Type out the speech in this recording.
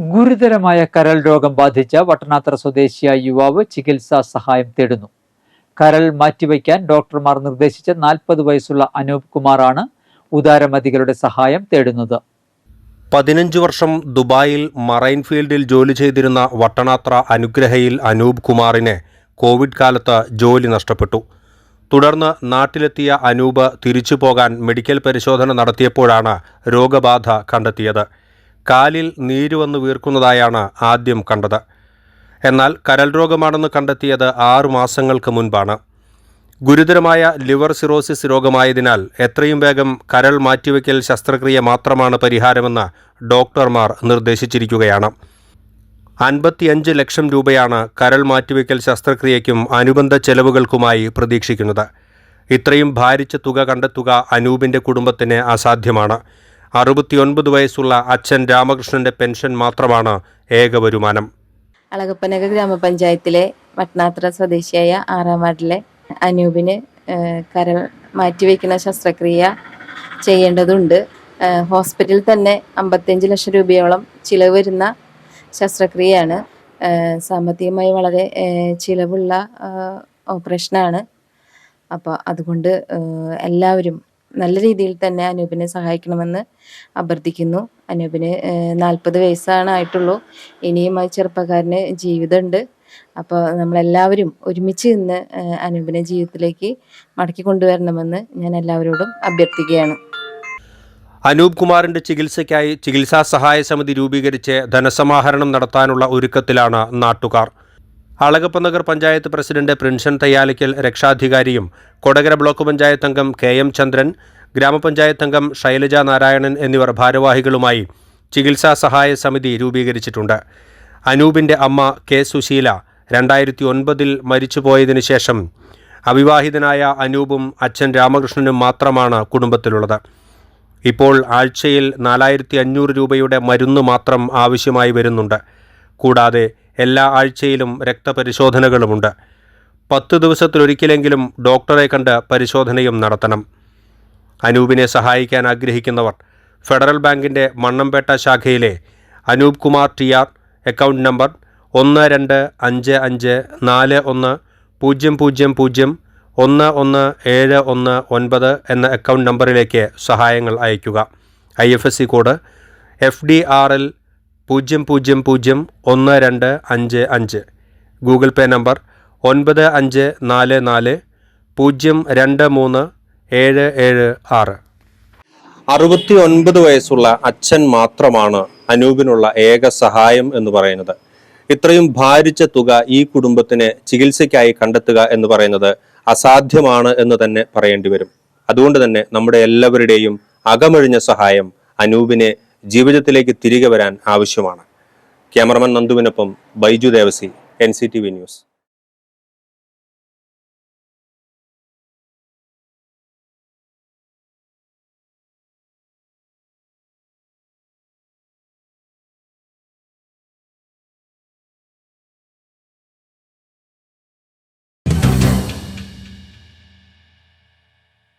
ഗുരുതരമായ കരൾ രോഗം ബാധിച്ച വട്ടനാത്ര സ്വദേശിയായ യുവാവ് ചികിത്സാ സഹായം തേടുന്നു. കരൾ മാറ്റിവയ്ക്കാൻ ഡോക്ടർമാർ നിർദ്ദേശിച്ച നാൽപ്പത് വയസ്സുള്ള അനൂപ് കുമാറാണ് ഉദാരമതികളുടെ സഹായം തേടുന്നത്. പതിനഞ്ച് വർഷം ദുബായിൽ മറൈൻ ഫീൽഡിൽ ജോലി ചെയ്തിരുന്ന വട്ടനാത്ര അനുഗ്രഹയിൽ അനൂപ് കുമാറിനെ കോവിഡ് കാലത്ത് ജോലി നഷ്ടപ്പെട്ടു. തുടർന്ന് നാട്ടിലെത്തിയ അനൂപ് തിരിച്ചു പോകാൻ മെഡിക്കൽ പരിശോധന നടത്തിയപ്പോഴാണ് രോഗബാധ കണ്ടെത്തിയത്. കാലിൽ നീര് വന്ന് വീർക്കുന്നതായാണ് ആദ്യം കണ്ടത്. എന്നാൽ കരൾ രോഗമാണെന്ന് കണ്ടെത്തിയത് ആറു മാസങ്ങൾക്ക് മുൻപാണ്. ഗുരുതരമായ ലിവർ സിറോസിസ് രോഗമായതിനാൽ എത്രയും വേഗം കരൾ മാറ്റിവെക്കൽ ശസ്ത്രക്രിയ മാത്രമാണ് പരിഹാരമെന്ന് ഡോക്ടർമാർ നിർദ്ദേശിച്ചിരിക്കുകയാണ്. അൻപത്തിയഞ്ച് ലക്ഷം രൂപയാണ് കരൾ മാറ്റിവെക്കൽ ശസ്ത്രക്രിയയ്ക്കും അനുബന്ധ ചെലവുകൾക്കുമായി പ്രതീക്ഷിക്കുന്നത്. ഇത്രയും ഭാരിച്ച തുക കണ്ടെത്തുക അനൂപിന്റെ കുടുംബത്തിന് അസാധ്യമാണ്. അറുപത്തിയൊൻപത് വയസ്സുള്ള അച്ഛൻ രാമകൃഷ്ണന്റെ പെൻഷൻ മാത്രമാണ് ഏക വരുമാനം. അളകപ്പനക ഗ്രാമപഞ്ചായത്തിലെ വട്ടനാത്ര സ്വദേശിയായ ആറാം വാർഡിലെ അനൂപിന് കരൾ മാറ്റിവെക്കുന്ന ശസ്ത്രക്രിയ ചെയ്യേണ്ടതുണ്ട്. ഹോസ്പിറ്റലിൽ തന്നെ അമ്പത്തിയഞ്ച് ലക്ഷം രൂപയോളം ചിലവ് വരുന്ന ശസ്ത്രക്രിയയാണ്. സാമ്പത്തികമായി വളരെ ചിലവുള്ള ഓപ്പറേഷനാണ്. അപ്പോൾ അതുകൊണ്ട് എല്ലാവരും നല്ല രീതിയിൽ തന്നെ അനൂപിനെ സഹായിക്കണമെന്ന് അഭ്യർത്ഥിക്കുന്നു. അനൂപിന് നാൽപ്പത് വയസ്സാണ് ആയിട്ടുള്ളൂ. ഇനിയും ആ ചെറുപ്പക്കാരന് ജീവിതമുണ്ട്. അപ്പോൾ നമ്മളെല്ലാവരും ഒരുമിച്ച് നിന്ന് അനൂപിനെ ജീവിതത്തിലേക്ക് മടക്കി കൊണ്ടുവരണമെന്ന് ഞാൻ എല്ലാവരോടും അഭ്യർത്ഥിക്കുകയാണ്. അനൂപ് കുമാറിന്റെ ചികിത്സയ്ക്കായി ചികിത്സാ സഹായ സമിതി രൂപീകരിച്ച് ധനസമാഹരണം നടത്താനുള്ള ഒരുക്കത്തിലാണ് നാട്ടുകാർ. അളഗപ്പ നഗർ പഞ്ചായത്ത് പ്രസിഡന്റ് പ്രിൻഷൻ തയ്യാലിക്കൽ രക്ഷാധികാരിയും കൊടകര ബ്ലോക്ക് പഞ്ചായത്ത് അംഗം കെ എം ചന്ദ്രൻ ഗ്രാമപഞ്ചായത്ത് അംഗം ശൈലജ നാരായണൻ എന്നിവർ ഭാരവാഹികളുമായി ചികിത്സാ സഹായ സമിതി രൂപീകരിച്ചിട്ടുണ്ട്. അനൂപിന്റെ അമ്മ കെ സുശീല രണ്ടായിരത്തി ഒൻപതിൽ മരിച്ചുപോയതിനു ശേഷം അവിവാഹിതനായ അനൂപും അച്ഛൻ രാമകൃഷ്ണനും മാത്രമാണ് കുടുംബത്തിലുള്ളത്. ഇപ്പോൾ ആഴ്ചയിൽ നാലായിരത്തി അഞ്ഞൂറ് രൂപയുടെ മരുന്ന് മാത്രം ആവശ്യമായി വരുന്നുണ്ട്. കൂടാതെ എല്ലാ ആഴ്ചയിലും രക്തപരിശോധനകളുമുണ്ട്. പത്ത് ദിവസത്തിലൊരിക്കലെങ്കിലും ഡോക്ടറെ കണ്ട് പരിശോധനയും നടത്തണം. അനൂപിനെ സഹായിക്കാൻ ആഗ്രഹിക്കുന്നവർ ഫെഡറൽ ബാങ്കിന്റെ മണ്ണമ്പേട്ട ശാഖയിലെ Anoop Kumar T R account number ഒന്ന് രണ്ട് അഞ്ച് അഞ്ച് നാല് ഒന്ന് പൂജ്യം പൂജ്യം പൂജ്യം ഒന്ന് ഒന്ന് ഏഴ് ഒന്ന് ഒൻപത് എന്ന അക്കൗണ്ട് നമ്പറിലേക്ക് സഹായങ്ങൾ അയയ്ക്കുക. I F S C code F D R L പൂജ്യം പൂജ്യം പൂജ്യം ഒന്ന് രണ്ട് അഞ്ച് അഞ്ച്. ഗൂഗിൾ പേ നമ്പർ ഒൻപത് അഞ്ച് നാല് നാല് പൂജ്യം രണ്ട് മൂന്ന് ഏഴ് ഏഴ് ആറ്. അറുപത്തി ഒൻപത് വയസ്സുള്ള അച്ഛൻ മാത്രമാണ് അനൂപിനുള്ള ഏക സഹായം എന്ന് പറയുന്നത്. ഇത്രയും ഭാരിച്ച തുക ഈ കുടുംബത്തിന് ചികിത്സയ്ക്കായി കണ്ടെത്തുക എന്ന് പറയുന്നത് അസാധ്യമാണ് എന്ന് തന്നെ പറയേണ്ടി വരും. അതുകൊണ്ട് തന്നെ നമ്മുടെ എല്ലാവരുടെയും അകമഴിഞ്ഞ സഹായം അനൂപിനെ ജീവിതത്തിലേക്ക് തിരികെ വരാൻ ആവശ്യമാണ്. ക്യാമറമാൻ നന്ദുവിനൊപ്പം ബൈജു ദേവസി എൻ ന്യൂസ്